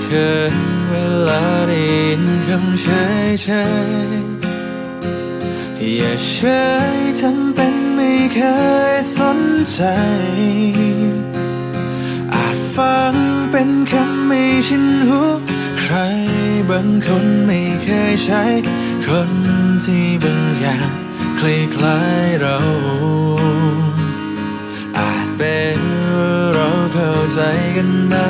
เขินเวลาได้ยินคำเฉยเฉยๆอย่าเฉยทำเป็นไม่เคยสนใจ อาจฟังเป็นคำไม่ชินหูใครบางคนไม่เคยใช้ คนที่บางอย่างคล้ายๆเรา อาจเป็นเราเข้าใจกันมา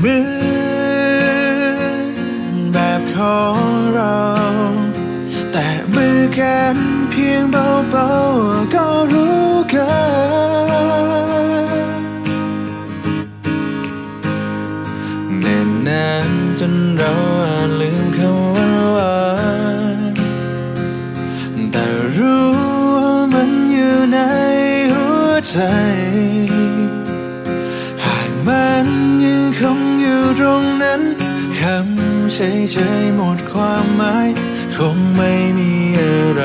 เหมือนแบบของเรา แต่มือกันเพียงเบาๆก็รู้กันเน่นนานจนเราอาจลืมคำว่าหวานแต่รู้ว่ามันอยู่ในหัวใจ คงอยู่ตรงนั้นคำเฉยๆหมดความหมาย คงไม่มีอะไร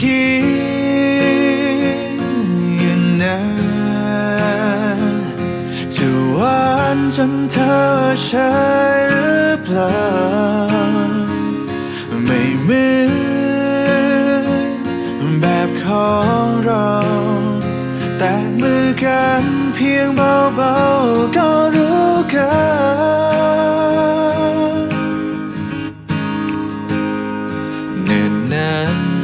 คิดอย่างนั้นจะหวานจนเธอใช่หรือเปล่า ไม่เหมือนแบบของเรา แต่มือกันเพียงเบาๆ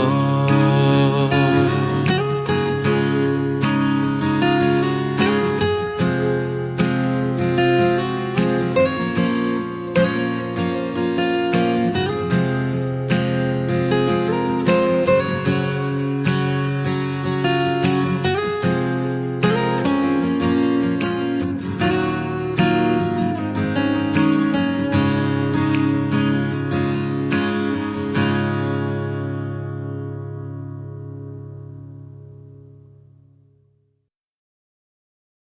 ก